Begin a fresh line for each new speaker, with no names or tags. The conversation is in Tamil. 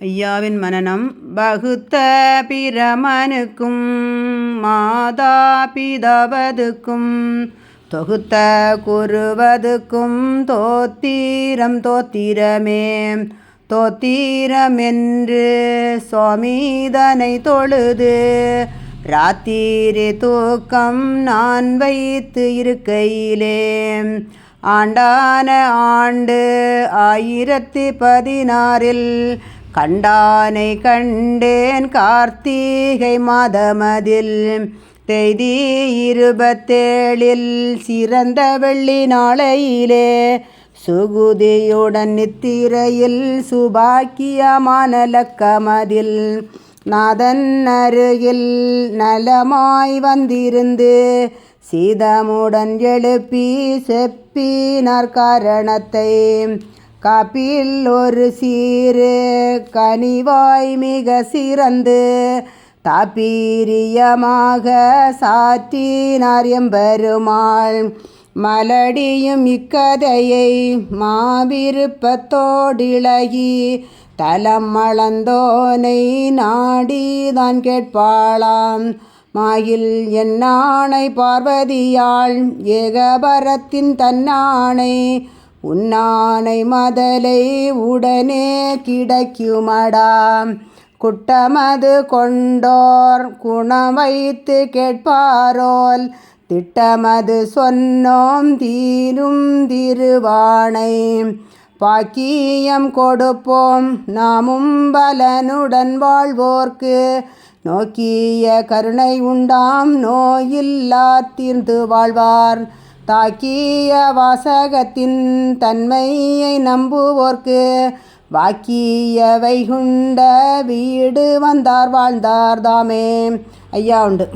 ஐயாவின் மனநம் பகுத்த பிரமனுக்கும் மாதா பிதவதுக்கும் தொகுத்த குருவதுக்கும் தோத்தீரம் தோத்திரமே தோத்திரமென்று சுவாமிதனை தொழுது ராத்திரி தூக்கம் நான் வைத்து இருக்கையிலே ஆண்டான ஆண்டு ஆயிரத்தி பதினாறில் கண்டானை கண்டேன் கார்த்திகை மாதமதில். தேதி இருபத்தேழில் சிறந்த வெள்ளி நாளையிலே. சுகுதியுடன் நித்திரையில் சுபாக்கியமான லக்கமதில். நாதன் அருகில் நலமாய் வந்திருந்து சீதமுடன் எழுப்பி செப்பினார் காரணத்தை. கபில் ஒரு சீரு கனிவாய் மிக சிறந்து தபீரியமாக சாற்றினார் எம்பெருமாள். மலடியும் இக்கதையை மாவிருப்பத்தோடிழகி தலம் மளந்தோனை நாடிதான் கேட்பாளாம். மாயில் என்னானை பார்வதியாள் ஏகபரத்தின் தன்னானை உன்னானை மதலை உடனே கிடைக்குமடாம் குட்டமது கொண்டோர் குணம் வைத்து கேட்பாரோல். திட்டமது சொன்னோம் தீரும் திருவானை. பாக்கியம் கொடுப்போம் நாமும் பலனுடன் வாழ்வோர்க்கு. நோக்கிய கருணை உண்டாம் நோயில்லா தீர்ந்து வாழ்வார். தாக்கிய வாசகத்தின் தன்மையை நம்புவோர்க்கு வாக்கிய வைகுண்ட வீடு வந்தார் வாழ்ந்தார் தாமே. ஐயா உண்டு.